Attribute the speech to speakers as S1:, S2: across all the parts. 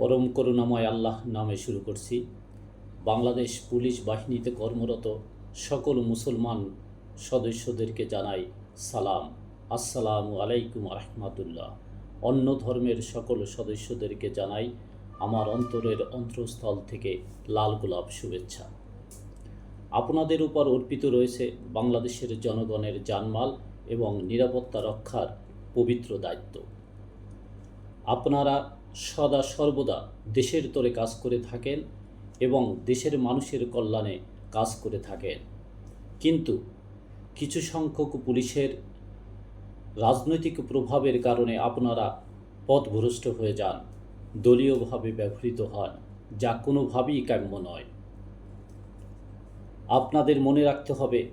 S1: পরম করুণাময় আল্লাহ নামে শুরু করছি। বাংলাদেশ পুলিশ বাহিনীতে কর্মরত সকল মুসলমান সদস্যদেরকে জানাই সালাম। আসসালামু আলাইকুম রহমাতুল্লাহ। অন্য ধর্মের সকল সদস্যদেরকে জানাই আমার অন্তরের অন্তঃস্থল থেকে লাল গোলাপ শুভেচ্ছা। আপনাদের উপর অর্পিত রয়েছে বাংলাদেশের জনগণের জানমাল এবং নিরাপত্তা রক্ষার পবিত্র দায়িত্ব। আপনারা সদা সর্বদা দেশের তরে কাজ করে থাকেন এবং দেশের মানুষের কল্যাণে কাজ করে থাকেন। কিন্তু কিছু সংখ্যক পুলিশের রাজনৈতিক প্রভাবের কারণে আপনারা পথভ্রষ্ট হয়ে যান, দলীয়ভাবে ব্যবহৃত হন, যা কোনোভাবেই কাম্য নয়। আপনাদের মনে রাখতে হবে,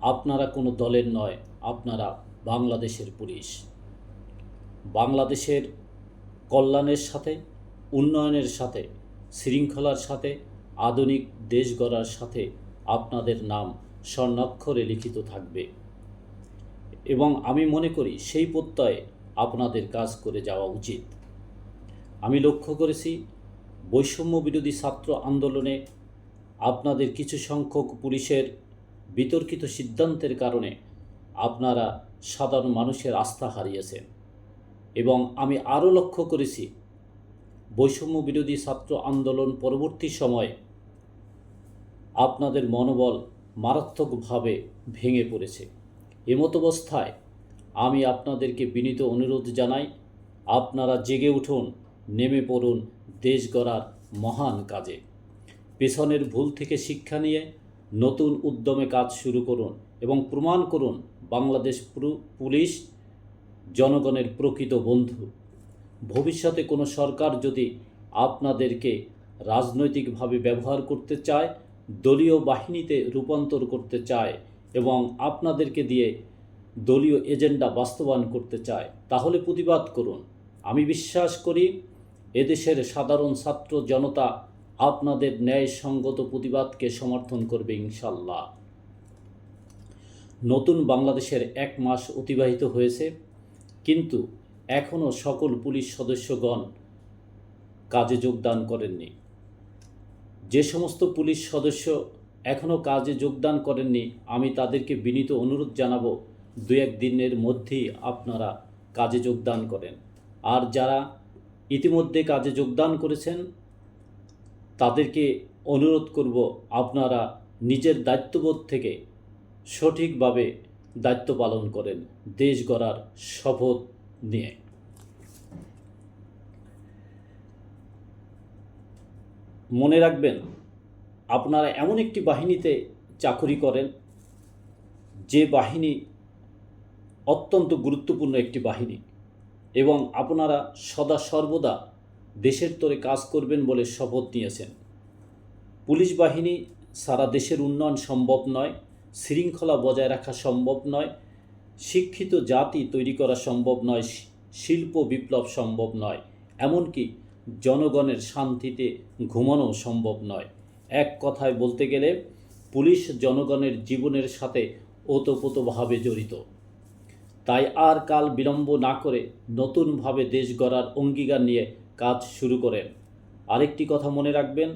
S1: আপনারা কোনো দলের নয়, আপনারা বাংলাদেশের পুলিশ। বাংলাদেশের কল্যাণের সাথে, উন্নয়নের সাথে, শৃঙ্খলার সাথে, আধুনিক দেশ গড়ার সাথে আপনাদের নাম স্বর্ণাক্ষরে লিখিত থাকবে। এবং আমি মনে করি সেই প্রত্যয়ে আপনাদের কাজ করে যাওয়া উচিত। আমি লক্ষ্য করেছি, বৈষম্য বিরোধী ছাত্র আন্দোলনে আপনাদের কিছু সংখ্যক পুলিশের বিতর্কিত সিদ্ধান্তের কারণে আপনারা সাধারণ মানুষের আস্থা হারিয়েছেন। এবং আমি আরও লক্ষ্য করেছি বৈষম্য বিরোধী ছাত্র আন্দোলন পরবর্তী সময়ে আপনাদের মনোবল মারাত্মকভাবে ভেঙে পড়েছে। এমতাবস্থায় আমি আপনাদেরকে বিনীত অনুরোধ জানাই, আপনারা জেগে উঠুন, নেমে পড়ুন দেশ গড়ার মহান কাজে। পেছনের ভুল থেকে শিক্ষা নিয়ে নতুন উদ্যমে কাজ শুরু করুন এবং প্রমাণ করুন বাংলাদেশ পুলিশ জনগণের প্রকৃত বন্ধু। ভবিষ্যতে কোনো সরকার যদি আপনাদেরকে রাজনৈতিকভাবে ব্যবহার করতে চায়, দলীয় বাহিনীতে রূপান্তর করতে চায় এবং আপনাদেরকে দিয়ে দলীয় এজেন্ডা বাস্তবায়ন করতে চায়, তাহলে প্রতিবাদ করুন। আমি বিশ্বাস করি এদেশের সাধারণ ছাত্র জনতা আপনাদের ন্যায়সঙ্গত প্রতিবাদকে সমর্থন করবে ইনশাল্লাহ। নতুন বাংলাদেশের এক মাস অতিবাহিত হয়েছে। কিন্তু এখনও সকল পুলিশ সদস্যগণ কাজে যোগদান করেননি। যে সমস্ত পুলিশ সদস্য এখনও কাজে যোগদান করেননি, আমি তাদেরকে বিনীত অনুরোধ জানাব, দু এক দিনের মধ্যেই আপনারা কাজে যোগদান করেন। আর যারা ইতিমধ্যে কাজে যোগদান করেছেন, তাদেরকে অনুরোধ করব, আপনারা নিজের দায়িত্ববোধ থেকে সঠিকভাবে দায়িত্ব পালন করেন দেশ গড়ার শপথ নিয়ে। মনে রাখবেন, আপনারা এমন একটি বাহিনীতে চাকরি করেন, যে বাহিনী অত্যন্ত গুরুত্বপূর্ণ একটি বাহিনী এবং আপনারা সদা সর্বদা দেশের তরে কাজ করবেন বলে শপথ নিয়েছেন। পুলিশ বাহিনী সারা দেশের উন্নয়ন সম্ভব নয় শৃঙ্খলা বজায় রাখা সম্ভব নয়, শিক্ষিত জাতি তৈরি করা সম্ভব নয় শিল্প বিপ্লব সম্ভব নয়, এমনকি জনগণের শান্তিতে ঘুমানো সম্ভব নয়। এক কথায় বলতে গেলে, পুলিশ জনগণের জীবনের সাথে ওতপ্রোতভাবে জড়িত। তাই আর কাল বিলম্ব না করে নতুনভাবে দেশ গড়ার অঙ্গীকার নিয়ে কাজ শুরু করেন। আরেকটি কথা মনে রাখবেন,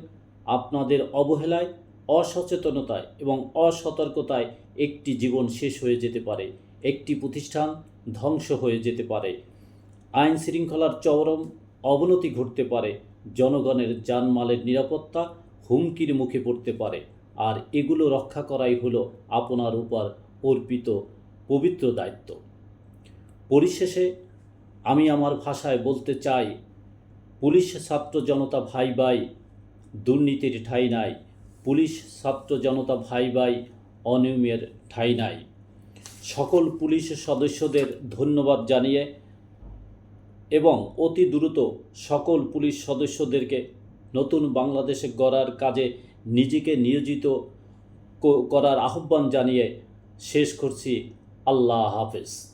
S1: আপনাদের অবহেলায় অসচেতনতায় এবং অসতর্কতায় একটি জীবন শেষ হয়ে যেতে পারে, একটি প্রতিষ্ঠান ধ্বংস হয়ে যেতে পারে। আইন শৃঙ্খলার চরম অবনতি ঘটতে পারে, জনগণের জানমালের নিরাপত্তা হুমকির মুখে পড়তে পারে। আর এগুলো রক্ষা করাই হলো আপনার উপর অর্পিত পবিত্র দায়িত্ব। পরিশেষে আমি আমার ভাষায় বলতে চাই, পুলিশ ছাত্র জনতা ভাই ভাই দুর্নীতির ঠাঁই নাই। পুলিশ ছাত্র জনতা ভাই ভাই অনিয়মের ঠাঁই নাই। সকল পুলিশ সদস্যদের ধন্যবাদ জানিয়ে এবং অতি দ্রুত সকল পুলিশ সদস্যদেরকে নতুন বাংলাদেশে গড়ার কাজে নিজেকে নিয়োজিত করার আহ্বান জানিয়ে শেষ করছি। আল্লাহ হাফেজ।